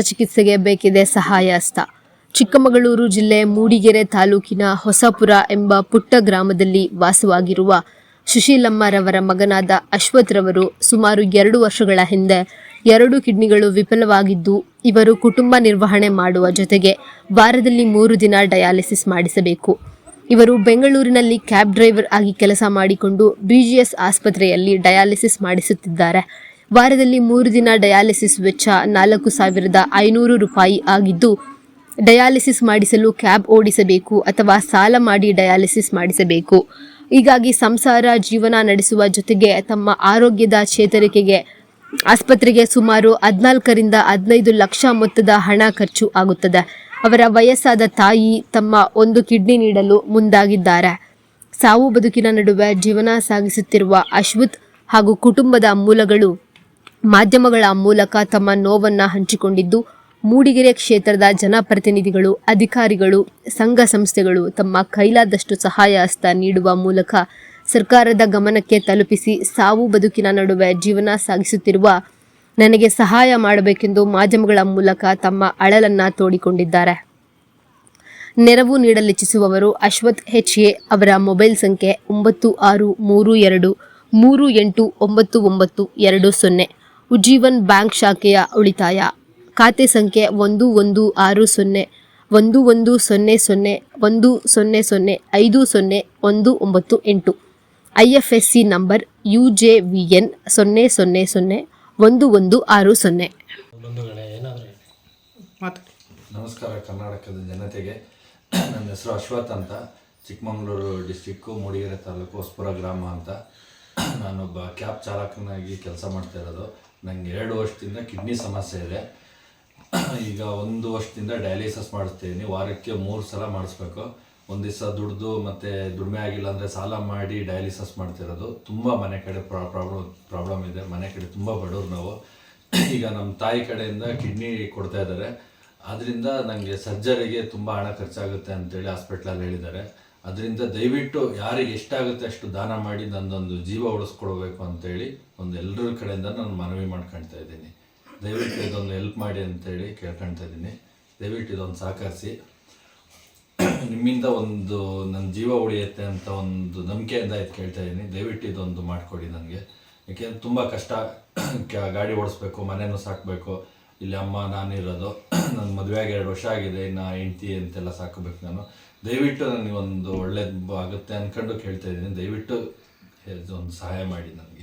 ಚಿಕಿತ್ಸೆಗೆ ಬೇಕಿದೆ ಸಹಾಯ ಹಸ್ತ ಚಿಕ್ಕಮಗಳೂರು ಜಿಲ್ಲೆ ಮೂಡಿಗೆರೆ ತಾಲೂಕಿನ ಹೊಸಪುರ ಎಂಬ ಪುಟ್ಟ ಗ್ರಾಮದಲ್ಲಿ ವಾಸವಾಗಿರುವ ಸುಶೀಲಮ್ಮರವರ ಮಗನಾದ ಅಶ್ವಥ್ ರವರು ಸುಮಾರು ಎರಡು ವರ್ಷಗಳ ಹಿಂದೆ ಎರಡು ಕಿಡ್ನಿಗಳು ವಿಫಲವಾಗಿದ್ದು, ಇವರು ಕುಟುಂಬ ನಿರ್ವಹಣೆ ಮಾಡುವ ಜೊತೆಗೆ ವಾರದಲ್ಲಿ ಮೂರು ದಿನ ಡಯಾಲಿಸಿಸ್ ಮಾಡಿಸಬೇಕು. ಇವರು ಬೆಂಗಳೂರಿನಲ್ಲಿ ಕ್ಯಾಬ್ ಡ್ರೈವರ್ ಆಗಿ ಕೆಲಸ ಮಾಡಿಕೊಂಡು ಬಿಜಿಎಸ್ ಆಸ್ಪತ್ರೆಯಲ್ಲಿ ಡಯಾಲಿಸಿಸ್ ಮಾಡಿಸುತ್ತಿದ್ದಾರೆ. ವಾರದಲ್ಲಿ ಮೂರು ದಿನ ಡಯಾಲಿಸಿಸ್ ವೆಚ್ಚ ನಾಲ್ಕು ಸಾವಿರದ ಐನೂರು ರೂಪಾಯಿ ಆಗಿದ್ದು, ಡಯಾಲಿಸಿಸ್ ಮಾಡಿಸಲು ಕ್ಯಾಬ್ ಓಡಿಸಬೇಕು ಅಥವಾ ಸಾಲ ಮಾಡಿ ಡಯಾಲಿಸಿಸ್ ಮಾಡಿಸಬೇಕು. ಹೀಗಾಗಿ ಸಂಸಾರ ಜೀವನ ನಡೆಸುವ ಜೊತೆಗೆ ತಮ್ಮ ಆರೋಗ್ಯದ ಚೇತರಿಕೆಗೆ, ಆಸ್ಪತ್ರೆಗೆ ಸುಮಾರು ಹದಿನಾಲ್ಕರಿಂದ ಹದಿನೈದು ಲಕ್ಷ ಮೊತ್ತದ ಹಣ ಖರ್ಚು ಆಗುತ್ತದೆ. ಅವರ ವಯಸ್ಸಾದ ತಾಯಿ ತಮ್ಮ ಒಂದು ಕಿಡ್ನಿ ನೀಡಲು ಮುಂದಾಗಿದ್ದಾರೆ. ಸಾವು ಬದುಕಿನ ನಡುವೆ ಜೀವನ ಸಾಗಿಸುತ್ತಿರುವ ಅಶ್ವಥ್ ಹಾಗೂ ಕುಟುಂಬದ ಮೂಲಗಳು ಮಾಧ್ಯಮಗಳ ಮೂಲಕ ತಮ್ಮ ನೋವನ್ನ ಹಂಚಿಕೊಂಡಿದ್ದು, ಮೂಡಿಗೆರೆ ಕ್ಷೇತ್ರದ ಜನಪ್ರತಿನಿಧಿಗಳು, ಅಧಿಕಾರಿಗಳು, ಸಂಘ ಸಂಸ್ಥೆಗಳು ತಮ್ಮ ಕೈಲಾದಷ್ಟು ಸಹಾಯ ಹಸ್ತ ನೀಡುವ ಮೂಲಕ ಸರ್ಕಾರದ ಗಮನಕ್ಕೆ ತಲುಪಿಸಿ ಸಾವು ಬದುಕಿನ ನಡುವೆ ಜೀವನ ಸಾಗಿಸುತ್ತಿರುವ ನನಗೆ ಸಹಾಯ ಮಾಡಬೇಕೆಂದು ಮಾಧ್ಯಮಗಳ ಮೂಲಕ ತಮ್ಮ ಅಳಲನ್ನ ತೋಡಿಕೊಂಡಿದ್ದಾರೆ. ನೆರವು ನೀಡಲಿಚ್ಛಿಸುವವರು ಅಶ್ವಥ್ ಹೆಚ್ ಎ ಅವರ ಮೊಬೈಲ್ ಸಂಖ್ಯೆ ಒಂಬತ್ತು ಆರು ಮೂರು ಎರಡು ಮೂರು ಎಂಟು ಒಂಬತ್ತು ಒಂಬತ್ತು ಎರಡು ಸೊನ್ನೆ. ಉಜ್ಜೀವನ್ ಬ್ಯಾಂಕ್ ಶಾಖೆಯ ಉಳಿತಾಯ. ಖಾತೆ ಸಂಖ್ಯೆ ಒಂದು ಒಂದು ಆರು ಸೊನ್ನೆ ಒಂದು ಒಂದು ಸೊನ್ನೆ ಸೊನ್ನೆ ಒಂದು ಸೊನ್ನೆ ಸೊನ್ನೆ ಐದು ಸೊನ್ನೆ ಒಂದು ಒಂಬತ್ತು ಎಂಟು. I F S C number U J V N ಸೊನ್ನೆ ಸೊನ್ನೆ ಸೊನ್ನೆ ಒಂದು ಒಂದು ಆರು ಸೊನ್ನೆ. ನಮಸ್ಕಾರ ಕರ್ನಾಟಕದ ಜನತೆಗೆ. ನನ್ನ ಹೆಸರು ಅಶ್ವಥ್ ಅಂತ. ಚಿಕ್ಕಮಗಳೂರು ಡಿಸ್ಟಿಕ್ಕು ಮೂಡಿಗೆರೆ ತಾಲೂಕು ಹೊಸಪುರ ಗ್ರಾಮ ಅಂತ. ನಾನೊಬ್ಬ ಕ್ಯಾಬ್ ಚಾಲಕನಾಗಿ ಕೆಲಸ ಮಾಡ್ತಾ ಇರೋದು. ನನಗೆ ಎರಡು ವರ್ಷದಿಂದ ಕಿಡ್ನಿ ಸಮಸ್ಯೆ ಇದೆ. ಈಗ ಒಂದು ವರ್ಷದಿಂದ ಡಯಾಲಿಸಿಸ್ ಮಾಡಿಸ್ತೀನಿ. ವಾರಕ್ಕೆ ಮೂರು ಸಲ ಮಾಡಿಸ್ಬೇಕು. ಒಂದು ದಿವಸ ದುಡ್ದು ಮತ್ತು ದುಡಿಮೆ ಆಗಿಲ್ಲ ಅಂದರೆ ಸಾಲ ಮಾಡಿ ಡಯಾಲಿಸಿಸ್ ಮಾಡ್ತಿರೋದು. ತುಂಬ ಮನೆ ಕಡೆ ಪ್ರಾಬ್ಲಮ್ ಪ್ರಾಬ್ಲಮ್ ಇದೆ. ಮನೆ ಕಡೆ ತುಂಬ ಬಡವ್ರು ನಾವು. ಈಗ ನಮ್ಮ ತಾಯಿ ಕಡೆಯಿಂದ ಕಿಡ್ನಿ ಕೊಡ್ತಾ ಇದ್ದಾರೆ. ಅದರಿಂದ ನನಗೆ ಸರ್ಜರಿಗೆ ತುಂಬ ಹಣ ಖರ್ಚಾಗುತ್ತೆ ಅಂತೇಳಿ ಹಾಸ್ಪಿಟ್ಲಲ್ಲಿ ಹೇಳಿದ್ದಾರೆ. ಅದರಿಂದ ದಯವಿಟ್ಟು ಯಾರಿಗೆ ಎಷ್ಟಾಗುತ್ತೆ ಅಷ್ಟು ದಾನ ಮಾಡಿ ನಂದೊಂದು ಜೀವ ಉಳಿಸ್ಕೊಡ್ಬೇಕು ಅಂತೇಳಿ ಒಂದು ಎಲ್ಲರ ಕಡೆಯಿಂದ ನಾನು ಮನವಿ ಮಾಡ್ಕೊಳ್ತಾ ಇದ್ದೀನಿ. ದಯವಿಟ್ಟು ಇದೊಂದು ಹೆಲ್ಪ್ ಮಾಡಿ ಅಂತೇಳಿ ಕೇಳ್ಕೊಳ್ತಾ ಇದ್ದೀನಿ. ದಯವಿಟ್ಟು ಇದೊಂದು ಸಹಕರಿಸಿ. ನಿಮ್ಮಿಂದ ಒಂದು ನನ್ನ ಜೀವ ಉಳಿಯುತ್ತೆ ಅಂತ ಒಂದು ನಂಬಿಕೆಯಿಂದ ಇದು ಕೇಳ್ತಾ ಇದ್ದೀನಿ. ದಯವಿಟ್ಟು ಇದೊಂದು ಮಾಡಿಕೊಡಿ ನನಗೆ. ಯಾಕೆಂದ್ರೆ ತುಂಬ ಕಷ್ಟ. ಗಾಡಿ ಓಡಿಸ್ಬೇಕು ಮನೆಯೂ ಸಾಕಬೇಕು. ಇಲ್ಲಿ ಅಮ್ಮ, ನಾನಿರೋದು. ನನ್ನ ಮದುವೆಯಾಗಿ ಎರಡು ವರ್ಷ ಆಗಿದೆ. ಇನ್ನು ಹೆಂಡ್ತಿ ಅಂತೆಲ್ಲ ಸಾಕಬೇಕು ನಾನು. ದಯವಿಟ್ಟು ನನಗೆ ಒಂದು ಒಳ್ಳೇದು ಆಗುತ್ತೆ ಅಂದ್ಕೊಂಡು ಕೇಳ್ತಾ ಇದ್ದೀನಿ. ದಯವಿಟ್ಟು ಒಂದು ಸಹಾಯ ಮಾಡಿ ನನಗೆ.